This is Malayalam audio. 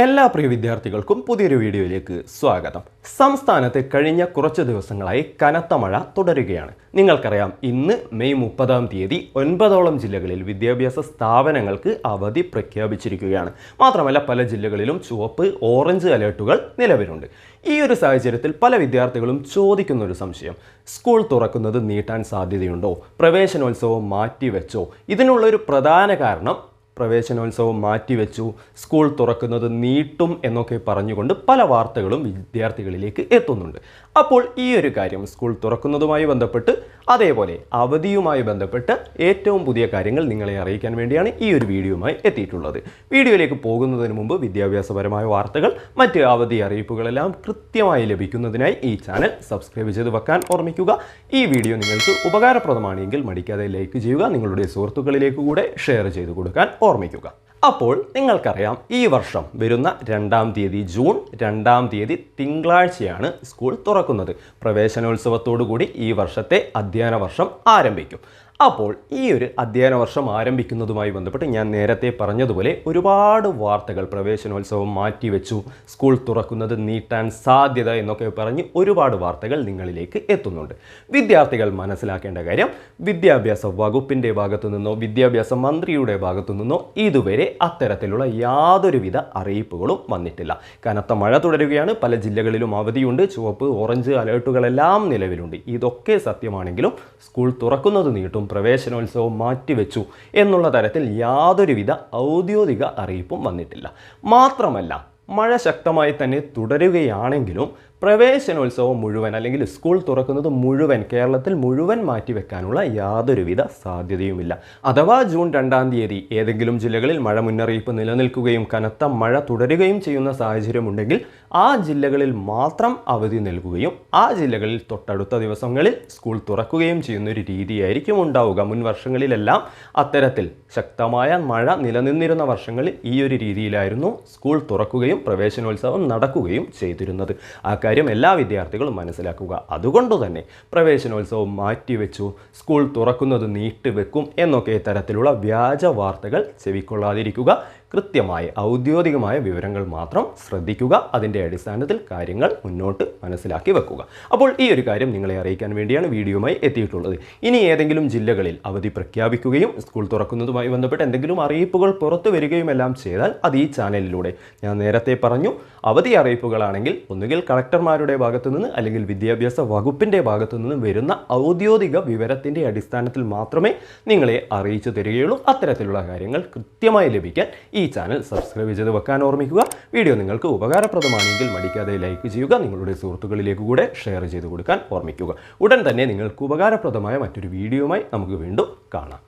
എല്ലാ പ്രിയ വിദ്യാർത്ഥികൾക്കും പുതിയൊരു വീഡിയോയിലേക്ക് സ്വാഗതം. സംസ്ഥാനത്ത് കഴിഞ്ഞ കുറച്ച് ദിവസങ്ങളായി കനത്ത മഴ തുടരുകയാണ്. നിങ്ങൾക്കറിയാം ഇന്ന് മെയ് മുപ്പതാം തീയതി ഒൻപതോളം ജില്ലകളിൽ വിദ്യാഭ്യാസ സ്ഥാപനങ്ങൾക്ക് അവധി പ്രഖ്യാപിച്ചിരിക്കുകയാണ്. മാത്രമല്ല പല ജില്ലകളിലും ചുവപ്പ് ഓറഞ്ച് അലേർട്ടുകൾ നിലവിലുണ്ട്. ഈ ഒരു സാഹചര്യത്തിൽ പല വിദ്യാർത്ഥികളും ചോദിക്കുന്ന ഒരു സംശയം സ്കൂൾ തുറക്കുന്നത് നീട്ടാൻ സാധ്യതയുണ്ടോ? പ്രവേശനോത്സവം മാറ്റിവെച്ചോ? ഇതിനുള്ള ഒരു പ്രധാന കാരണം പ്രവേശനോത്സവം മാറ്റിവെച്ചു. സ്കൂൾ തുറക്കുന്നത് നീട്ടും എന്നൊക്കെ പറഞ്ഞുകൊണ്ട് പല വാർത്തകളും വിദ്യാർത്ഥികളിലേക്ക് എത്തുന്നുണ്ട്. അപ്പോൾ ഈ ഒരു കാര്യം സ്കൂൾ തുറക്കുന്നതുമായി ബന്ധപ്പെട്ട് അതേപോലെ അവധിയുമായി ബന്ധപ്പെട്ട് ഏറ്റവും പുതിയ കാര്യങ്ങൾ നിങ്ങളെ അറിയിക്കാൻ വേണ്ടിയാണ് ഈ ഒരു വീഡിയോയുമായി എത്തിയിട്ടുള്ളത്. വീഡിയോയിലേക്ക് പോകുന്നതിന് മുമ്പ് വിദ്യാഭ്യാസപരമായ വാർത്തകൾ മറ്റ് അവധി അറിയിപ്പുകളെല്ലാം കൃത്യമായി ലഭിക്കുന്നതിനായി ഈ ചാനൽ സബ്സ്ക്രൈബ് ചെയ്ത് വെക്കാൻ ഓർമ്മിക്കുക. ഈ വീഡിയോ നിങ്ങൾക്ക് ഉപകാരപ്രദമാണെങ്കിൽ മടിക്കാതെ ലൈക്ക് ചെയ്യുക നിങ്ങളുടെ സുഹൃത്തുക്കളിലേക്ക് കൂടെ ഷെയർ ചെയ്ത് കൊടുക്കാൻ ഓർമ്മിക്കുക. അപ്പോൾ നിങ്ങൾക്കറിയാം ഈ വർഷം വരുന്ന രണ്ടാം തീയതി ജൂൺ രണ്ടാം തീയതി തിങ്കളാഴ്ചയാണ് സ്കൂൾ തുറക്കുന്നത്. പ്രവേശനോത്സവത്തോടുകൂടി ഈ വർഷത്തെ അധ്യയന വർഷം ആരംഭിക്കും. അപ്പോൾ ഈ ഒരു അധ്യയന വർഷം ആരംഭിക്കുന്നതുമായി ബന്ധപ്പെട്ട് ഞാൻ നേരത്തെ പറഞ്ഞതുപോലെ ഒരുപാട് വാർത്തകൾ പ്രവേശനോത്സവം മാറ്റിവെച്ചു സ്കൂൾ തുറക്കുന്നത് നീട്ടാൻ സാധ്യത എന്നൊക്കെ പറഞ്ഞ് ഒരുപാട് വാർത്തകൾ നിങ്ങളിലേക്ക് എത്തുന്നുണ്ട്. വിദ്യാർത്ഥികൾ മനസ്സിലാക്കേണ്ട കാര്യം വിദ്യാഭ്യാസ വകുപ്പിന്റെ ഭാഗത്തു നിന്നോ വിദ്യാഭ്യാസ മന്ത്രിയുടെ ഭാഗത്തു നിന്നോ ഇതുവരെ അത്തരത്തിലുള്ള യാതൊരുവിധ അറിയിപ്പുകളും വന്നിട്ടില്ല. കനത്ത മഴ തുടരുകയാണ് പല ജില്ലകളിലും അവധിയുണ്ട് ചുവപ്പ് ഓറഞ്ച് അലേർട്ടുകളെല്ലാം നിലവിലുണ്ട്. ഇതൊക്കെ സത്യമാണെങ്കിലും സ്കൂൾ തുറക്കുന്നത് നീട്ടും പ്രവേശനോത്സവം മാറ്റിവെച്ചു എന്നുള്ള തരത്തിൽ യാതൊരുവിധ ഔദ്യോഗിക അറിയിപ്പും വന്നിട്ടില്ല. മാത്രമല്ല മഴ ശക്തമായി തന്നെ തുടരുകയാണെങ്കിലും പ്രവേശനോത്സവം മുഴുവൻ അല്ലെങ്കിൽ സ്കൂൾ തുറക്കുന്നത് മുഴുവൻ കേരളത്തിൽ മുഴുവൻ മാറ്റിവെക്കാനുള്ള യാതൊരുവിധ സാധ്യതയുമില്ല. അഥവാ ജൂൺ രണ്ടാം തീയതി ഏതെങ്കിലും ജില്ലകളിൽ മഴ മുന്നറിയിപ്പ് നിലനിൽക്കുകയും കനത്ത മഴ തുടരുകയും ചെയ്യുന്ന സാഹചര്യമുണ്ടെങ്കിൽ ആ ജില്ലകളിൽ മാത്രം അവധി നൽകുകയും ആ ജില്ലകളിൽ തൊട്ടടുത്ത ദിവസങ്ങളിൽ സ്കൂൾ തുറക്കുകയും ചെയ്യുന്ന ഒരു രീതിയായിരിക്കും ഉണ്ടാവുക. മുൻ വർഷങ്ങളിലെല്ലാം അത്തരത്തിൽ ശക്തമായ മഴ നിലനിന്നിരുന്ന വർഷങ്ങളിൽ ഈ ഒരു രീതിയിലായിരുന്നു സ്കൂൾ തുറക്കുകയും പ്രവേശനോത്സവം നടക്കുകയും ചെയ്തിരുന്നത്. ആ കാര്യം എല്ലാ വിദ്യാർത്ഥികളും മനസ്സിലാക്കുക. അതുകൊണ്ട് തന്നെ പ്രവേശനോത്സവം മാറ്റിവെച്ചു. സ്കൂൾ തുറക്കുന്നത് നീട്ടിവെക്കും എന്നൊക്കെ തരത്തിലുള്ള വ്യാജ വാർത്തകൾ ചെവിക്കൊള്ളാതിരിക്കുക. കൃത്യമായ ഔദ്യോഗികമായ വിവരങ്ങൾ മാത്രം ശ്രദ്ധിക്കുക അതിന്റെ അടിസ്ഥാനത്തിൽ കാര്യങ്ങൾ മുന്നോട്ട് മനസ്സിലാക്കി വെക്കുക. അപ്പോൾ ഈ ഒരു കാര്യം നിങ്ങളെ അറിയിക്കാൻ വേണ്ടിയാണ് വീഡിയോയുമായി എത്തിയിട്ടുള്ളത്. ഇനി ഏതെങ്കിലും ജില്ലകളിൽ അവധി പ്രഖ്യാപിക്കുകയും സ്കൂൾ തുറക്കുന്നതുമായി ബന്ധപ്പെട്ട് എന്തെങ്കിലും അറിയിപ്പുകൾ പുറത്തു വരികയും എല്ലാം ചെയ്താൽ അത് ഈ ചാനലിലൂടെ ഞാൻ നേരത്തെ പറഞ്ഞു. അവധി അറിയിപ്പുകളാണെങ്കിൽ ഒന്നുകിൽ കളക്ടർമാരുടെ ഭാഗത്തു നിന്ന് അല്ലെങ്കിൽ വിദ്യാഭ്യാസ വകുപ്പിന്റെ ഭാഗത്തു നിന്ന് വരുന്ന ഔദ്യോഗിക വിവരത്തിന്റെ അടിസ്ഥാനത്തിൽ മാത്രമേ നിങ്ങളെ അറിയിച്ചു തരികയുള്ളൂ. അത്തരത്തിലുള്ള കാര്യങ്ങൾ കൃത്യമായി ലഭിക്കാൻ ഈ ചാനൽ സബ്സ്ക്രൈബ് ചെയ്ത് വെക്കാൻ ഓർമ്മിക്കുക. വീഡിയോ നിങ്ങൾക്ക് ഉപകാരപ്രദമാണെങ്കിൽ മടിക്കാതെ ലൈക്ക് ചെയ്യുക നിങ്ങളുടെ സുഹൃത്തുക്കളിലേക്ക് കൂടെ ഷെയർ ചെയ്ത് കൊടുക്കാൻ ഓർമ്മിക്കുക. ഉടൻ തന്നെ നിങ്ങൾക്ക് ഉപകാരപ്രദമായ മറ്റൊരു വീഡിയോയുമായി നമുക്ക് വീണ്ടും കാണാം.